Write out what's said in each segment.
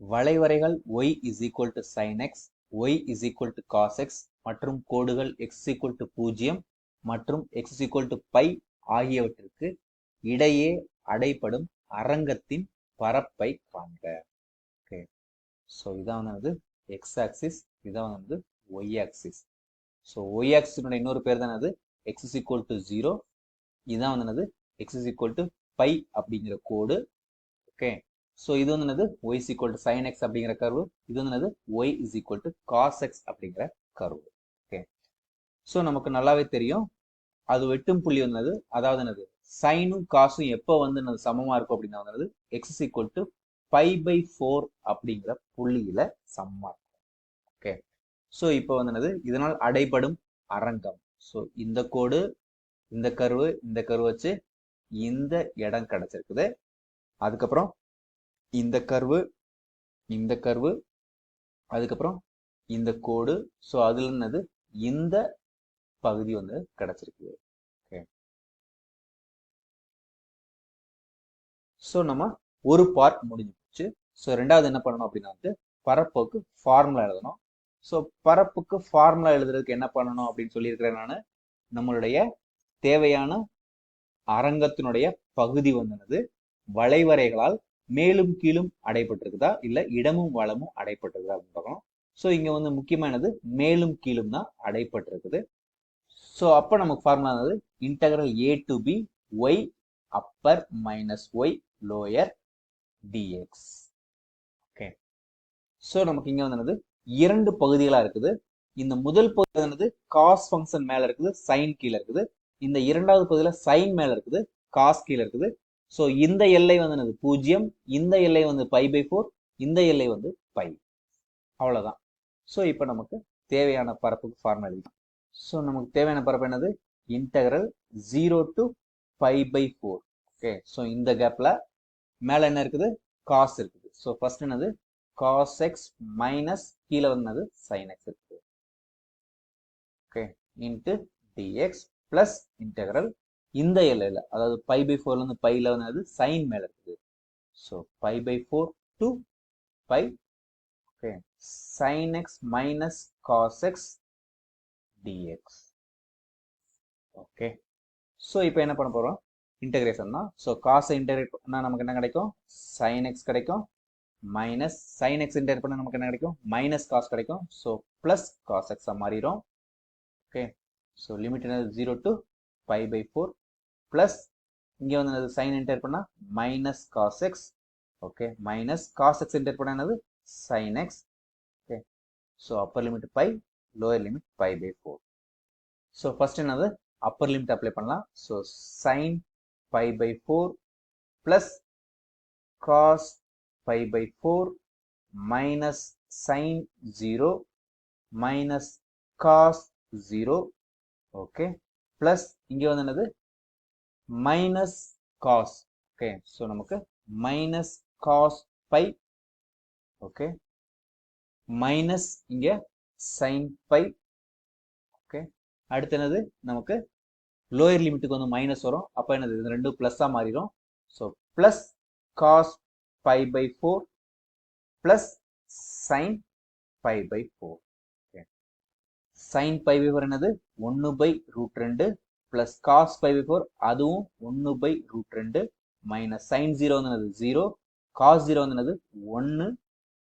வளைவரைகள் y is equal to sine x y is equal to cos x மற்றும் கோடுகள் X equal to பூஜ்ஜியம் மற்றும் X equal to by ஆகியவற்றிற்கு இடையே அடைப்படும் அரங்கத்தின் பரப்பை காண்க. ஓகே ஸோ இதான் வந்து எக்ஸ் ஆக்சிஸ் இதான் வந்து ஒய் ஆக்சிஸ் ஸோ ஒய் ஆக்சிஸினுடைய இன்னொரு பேர் தான் அது x is equal to zero இதான் வந்து x is equal to pi அப்படிங்கிற கோடு. ஓகே ஸோ இது வந்து என்னது? Y is equal to sine x அப்படிங்கிற கர்வு இது வந்து என்னது? Y is equal to cos x அப்படிங்கிற கர்வு ஓகே ஸோ நமக்கு நல்லாவே தெரியும். அது வெட்டும் புள்ளி வந்தது அதாவது என்னது? சைனும் காசும் எப்போ வந்து என்னது சமமாக இருக்கும் அப்படின்னா வந்து x is equal to pi pi by அப்படிங்கிற புள்ளியில சமமாக இருக்கும். ஓகே ஸோ இப்போ வந்து என்னது? இதனால் அடைபடும் அரங்கம். ஸோ இந்த கோடு இந்த கருவு இந்த கருவு வச்சு இந்த இடம் கிடைச்சிருக்குது. அதுக்கப்புறம் இந்த கர்வு இந்த கர்வு அதுக்கப்புறம் இந்த கோடு. ஸோ அதுல என்னது? இந்த பகுதி வந்து கிடைச்சிருக்குது ஓகே ஸோ நம்ம ஒரு பார்ட் முடிஞ்சிச்சு ஸோ ரெண்டாவது என்ன பண்ணணும் அப்படின்னா வந்து பரப்புக்கு ஃபார்முலா எழுதணும். ஸோ பரப்புக்கு ஃபார்முலா எழுதுறதுக்கு என்ன பண்ணணும் அப்படின்னு சொல்லியிருக்கிறேன் நான். நம்மளுடைய தேவையான அரங்கத்தினுடைய பகுதி வந்தது வளைவரைகளால் மேலும் கீழும் அடைப்பட்டிருக்குதா இல்ல இடமும் வளமும் அடைப்பட்டிருக்குதா அப்படின்னு பார்க்கணும் ஸோ இங்க வந்து முக்கியமானது மேலும் கீழும் தான் அடைப்பட்டிருக்குது ஸோ அப்போ நமக்கு ஃபார்முலா வந்து integral a to b y upper minus y lower dx okay so நமக்கு இங்க வந்து இரண்டு பகுதிகளா இருக்குது. இந்த முதல் பகுதி வந்து காஸ் ஃபங்க்ஷன் மேல இருக்குது சைன் கீழே இருக்குது. இந்த இரண்டாவது பகுதியில் சைன் மேல இருக்குது காஸ் கீழே இருக்குது. ஸோ இந்த எல்லை வந்து என்னது? பூஜ்ஜியம். இந்த எல்லை வந்து பை பை ஃபோர் இந்த எல்லை வந்து பை. அவ்வளோதான் ஸோ இப்போ நமக்கு தேவையான பரப்புக்கு ஃபார்ம் எழுதிக்கலாம். ஸோ நமக்கு தேவையான பரப்பு என்னது? Integral zero to pi by four okay so இந்த கேப்பில் மேலே என்ன இருக்குது? காஸ் இருக்குது. ஸோ ஃபர்ஸ்ட் என்னது? காஸ் எக்ஸ் மைனஸ் கீழே வந்தது சைன் எக்ஸ் இருக்குது. Okay into dx plus integral இந்த எல்லையில அதாவது பை பை ஃபோர்ல இருந்து பைல வந்து சைன் மேல இருக்குது. So pi by four to pi okay sine x minus cos x dx okay so இப்போ என்ன பண்ண போறோம்? இன்டகிரேஷன் தான். ஸோ காசை இன்டகிரேட் பண்ணால் நமக்கு என்ன கிடைக்கும்? சைன் எக்ஸ் கிடைக்கும். மைனஸ் சைன் எக்ஸ் இன்டகிரேட் பண்ணால் நமக்கு என்ன கிடைக்கும்? மைனஸ் காஸ் கிடைக்கும். ஸோ ப்ளஸ் காஸ் எக்ஸாக மாறிடும் ஓகே ஸோ லிமிட் என்னது? Zero to pi by four plus இங்கே வந்து என்னது? சைன் என்டர் பண்ணால் minus cos x okay minus cos x enter பண்ணால் என்னது? Sine x okay so upper limit pi lower limit pi by four so first என்னது? Upper limit apply பண்ணலாம். So sine pi by four plus cos pi by four minus sine zero minus cos zero okay plus இங்கே வந்து என்னது? Minus cos okay so நமக்கு minus cos pi okay minus இங்கே sine pi okay அடுத்து என்னது? நமக்கு lower லிமிட்டுக்கு வந்து minus வரும். அப்போ என்னது? இது ரெண்டும் ப்ளஸ்ஸாக மாறிடும். So plus cos pi by four plus sine pi by four okay sine pi by four என்னது? ஒன்று பை ரூட் ரெண்டு plus cos pi by four அதுவும் ஒன்று பை ரூட் ரெண்டு மைனஸ் சைன் ஜீரோ வந்து ஜீரோ காஸ் ஜீரோ வந்து ஒன்று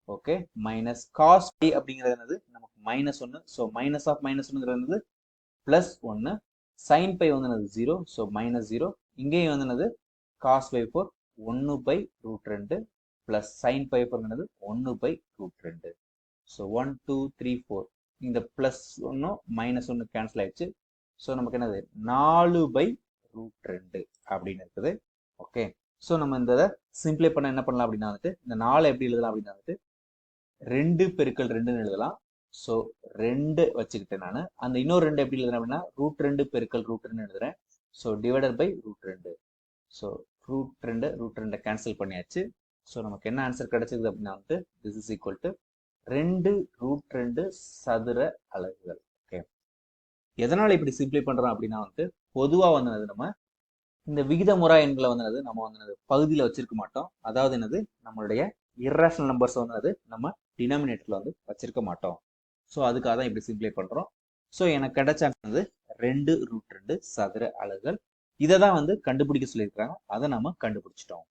okay minus cos by அப்படிங்கிறது என்னது? நமக்கு மைனஸ் ஒன்று ஸோ மைனஸ் ஆஃப் மைனஸ் ஒன்றுங்கிறது ப்ளஸ் ஒன்று சைன் பை வந்து ஜீரோ ஸோ மைனஸ் ஜீரோ இங்கேயும் வந்துனது காஸ் பை ஃபோர் ஒன்று பை ரூட் ரெண்டு ப்ளஸ் சைன் பை ஃபோர்ங்கிறது ஒன்று பை ரூட் ரெண்டு. So one two three four இந்த ப்ளஸ் ஒன்றும் மைனஸ் ஒன்று கேன்சல் ஆயிடுச்சு. ஸோ நமக்கு என்னது? நாலு பை ரூட் ரெண்டு அப்படின்னு இருக்குது. ஓகே ஸோ நம்ம இந்த சிம்பிளை பண்ண என்ன பண்ணலாம் அப்படின்னா வந்துட்டு இந்த நாலு எப்படி எழுதலாம் அப்படின்னா வந்துட்டு ரெண்டு பெருக்கள் ரெண்டுன்னு எழுதலாம். ஸோ ரெண்டு வச்சுக்கிட்டேன் நான். அந்த இன்னொரு ரெண்டு எப்படி எழுதுறேன் அப்படின்னா ரூட் ரெண்டு பெருக்கள் ரூட் ரெண்டு எழுதுறேன். ஸோ டிவைடர் பை ரூட் ரெண்டு. ஸோ ரூட் ரெண்டு ரூட் ரெண்டை கேன்சல் பண்ணியாச்சு. ஸோ நமக்கு என்ன ஆன்சர் கிடைச்சது அப்படின்னா வந்துட்டு திஸ் இஸ் ஈக்குவல் டு ரெண்டு ரூட் ரெண்டு சதுர அலகுகள். எதனால் இப்படி சிம்பிளை பண்ணுறோம் அப்படின்னா வந்து பொதுவாக வந்து நம்ம இந்த விகித முறை எண்களை வந்து நம்ம வந்து பகுதியில் வச்சிருக்க மாட்டோம். அதாவது என்னது? நம்மளுடைய இர்ரேஷனல் நம்பர்ஸ் வந்து அது நம்ம டினாமினேட்டரில் வந்து வச்சிருக்க மாட்டோம். ஸோ அதுக்காக தான் இப்படி சிம்பிளை பண்ணுறோம் ஸோ எனக்கு கிடைச்சானது ரெண்டு ரூட் ரெண்டு சதுர அலகுகள். இதை தான் வந்து கண்டுபிடிக்க சொல்லியிருக்கிறாங்க. அதை நம்ம கண்டுபிடிச்சிட்டோம்.